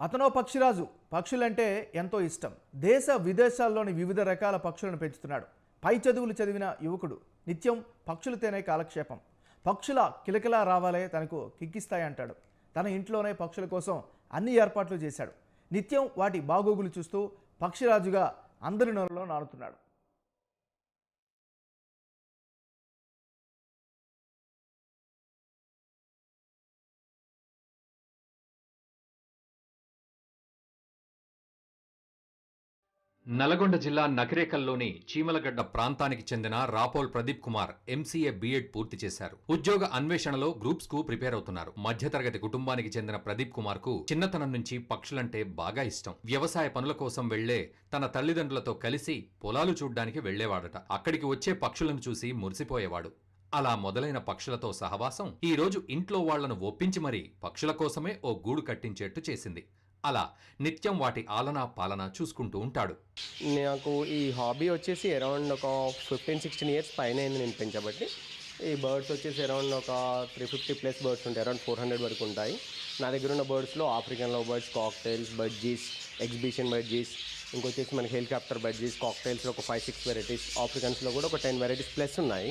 అతనో పక్షిరాజు. పక్షులంటే ఎంతో ఇష్టం. దేశ విదేశాల్లోని వివిధ రకాల పక్షులను పెంచుతున్నాడు. పై చదువులు చదివిన యువకుడు. నిత్యం పక్షులతోనే కాలక్షేపం. పక్షుల కిలకిలా రావాలే తనకు కిక్కిస్తాయంటాడు తన ఇంట్లోనే పక్షుల కోసం అన్ని ఏర్పాట్లు చేశాడు. నిత్యం వాటి బాగోగులు చూస్తూ పక్షిరాజుగా అందరి నోరులో నానుతున్నాడు. నల్గొండ జిల్లా నకిరేకల్లోని చీమలగడ్డ ప్రాంతానికి చెందిన రాపోల్ ప్రదీప్ కుమార్ ఎంసీఏ బీఎడ్ పూర్తి చేశారు. ఉద్యోగ అన్వేషణలో గ్రూప్స్కు ప్రిపేర్ అవుతున్నారు. మధ్యతరగతి కుటుంబానికి చెందిన ప్రదీప్ కుమార్కు చిన్నతనం నుంచి పక్షులంటే బాగా ఇష్టం. వ్యవసాయ పనుల కోసం వెళ్ళే తన తల్లిదండ్రులతో కలిసి పొలాలు చూడ్డానికి వెళ్ళేవాడట. అక్కడికి వచ్చే పక్షులను చూసి మురిసిపోయేవాడు. అలా మొదలైన పక్షులతో సహవాసం ఈ రోజు ఇంట్లో వాళ్ళను ఒప్పించి మరీ పక్షుల కోసమే ఓ గూడు కట్టించేట్టు చేసింది. అలా నిత్యం వాటి ఆలనా పాలన చూసుకుంటూ ఉంటాడు. నాకు ఈ హాబీ వచ్చేసి అరౌండ్ ఒక ఫిఫ్టీన్ సిక్స్టీన్ ఇయర్స్ పైన అయింది నేను పెంచబట్టి. ఈ బర్డ్స్ వచ్చేసి అరౌండ్ ఒక త్రీ ఫిఫ్టీ ప్లస్ బర్డ్స్ ఉంటాయి అరౌండ్ ఫోర్ హండ్రెడ్ వరకు ఉంటాయి. నా దగ్గర ఉన్న బర్డ్స్లో ఆఫ్రికన్లో birds cockatiels budgies exhibition budgies ఇంకొచ్చేసి మనకి హెలికాప్టర్ బడ్జీస్ కాక్టైల్స్లో ఒక ఫైవ్ సిక్స్ వెరైటీస్ ఆఫ్రికన్స్లో కూడా ఒక టెన్ వెరైటీస్ ప్లస్ ఉన్నాయి.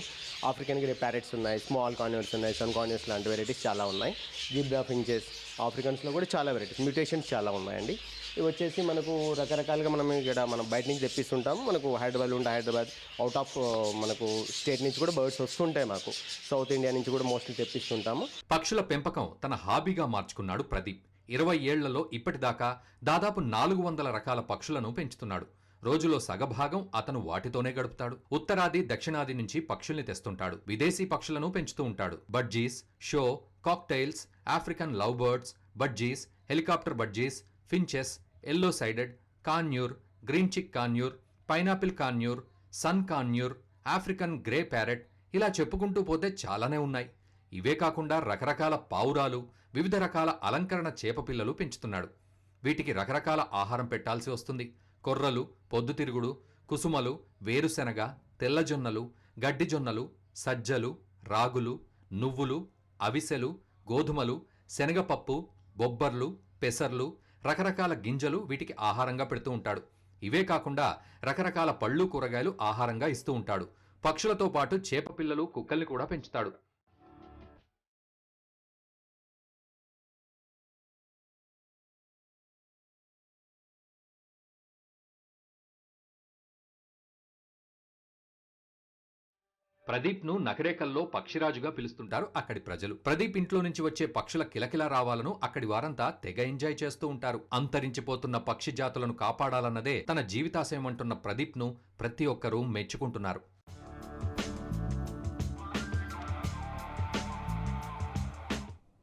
ఆఫ్రికన్ గ్రే ప్యారెట్స్ ఉన్నాయి స్మాల్ కాన్యూర్స్ ఉన్నాయి సన్ కానియర్స్ లాంటి వెరైటీస్ చాలా ఉన్నాయి. జిబ్రా ఫించెస్ ఆఫ్రికన్స్ ఆఫ్రికన్స్లో కూడా చాలా వెరైటీస్ మ్యూటేషన్స్ చాలా ఉన్నాయండి. ఇవి వచ్చేసి మనకు రకరకాలుగా మనం ఇక్కడ మనం బయట నుంచి తెప్పిస్తుంటాం మనకు హైదరాబాద్ ఉంటే హైదరాబాద్ అవుట్ ఆఫ్ మనకు స్టేట్ నుంచి కూడా బర్డ్స్ వస్తుంటాయి మాకు. సౌత్ ఇండియా నుంచి కూడా మోస్ట్లీ తెప్పిస్తుంటాము. పక్షుల పెంపకం తన హాబీగా మార్చుకున్నాడు ప్రదీప్. ఇరవై ఏళ్ళలో ఇప్పటిదాకా దాదాపు నాలుగు వందల రకాల పక్షులను పెంచుతున్నాడు. రోజులో సగభాగం అతను వాటితోనే గడుపుతాడు. ఉత్తరాది దక్షిణాది నుంచి పక్షుల్ని తెస్తుంటాడు. విదేశీ పక్షులను పెంచుతూ ఉంటాడు. Budgies show cockatiels African love birds budgies helicopter budgies finches yellow sided conure green cheek conure pineapple conure sun conure African grey parrot ఇలా చెప్పుకుంటూ పోతే చాలానే ఉన్నాయి. ఇవే కాకుండా రకరకాల పావురాలు వివిధ రకాల అలంకరణ చేపపిల్లలు పెంచుతున్నాడు. వీటికి రకరకాల ఆహారం పెట్టాల్సి వస్తుంది. కొర్రలు పొద్దుతిరుగుడు కుసుమలు వేరుశెనగ తెల్లజొన్నలు గడ్డిజొన్నలు సజ్జలు రాగులు నువ్వులు అవిసెలు గోధుమలు శనగపప్పు బొబ్బర్లు పెసర్లు రకరకాల గింజలు వీటికి ఆహారంగా పెడుతూ ఉంటాడు. ఇవే కాకుండా రకరకాల పళ్ళు కూరగాయలు ఆహారంగా ఇస్తూ ఉంటాడు. పక్షులతో పాటు చేప పిల్లలు కుక్కల్ని కూడా పెంచుతాడు. ప్రదీప్ను నకరేకల్లో పక్షిరాజుగా పిలుస్తుంటారు అక్కడి ప్రజలు. ప్రదీప్ ఇంట్లో నుంచి వచ్చే పక్షుల కిలకిల రావాలను అక్కడి వారంతా తెగ ఎంజాయ్ చేస్తూ ఉంటారు. అంతరించిపోతున్న పక్షి జాతులను కాపాడాలన్నదే తన జీవితాశయం అంటున్న ప్రదీప్ను ప్రతి ఒక్కరూ మెచ్చుకుంటున్నారు.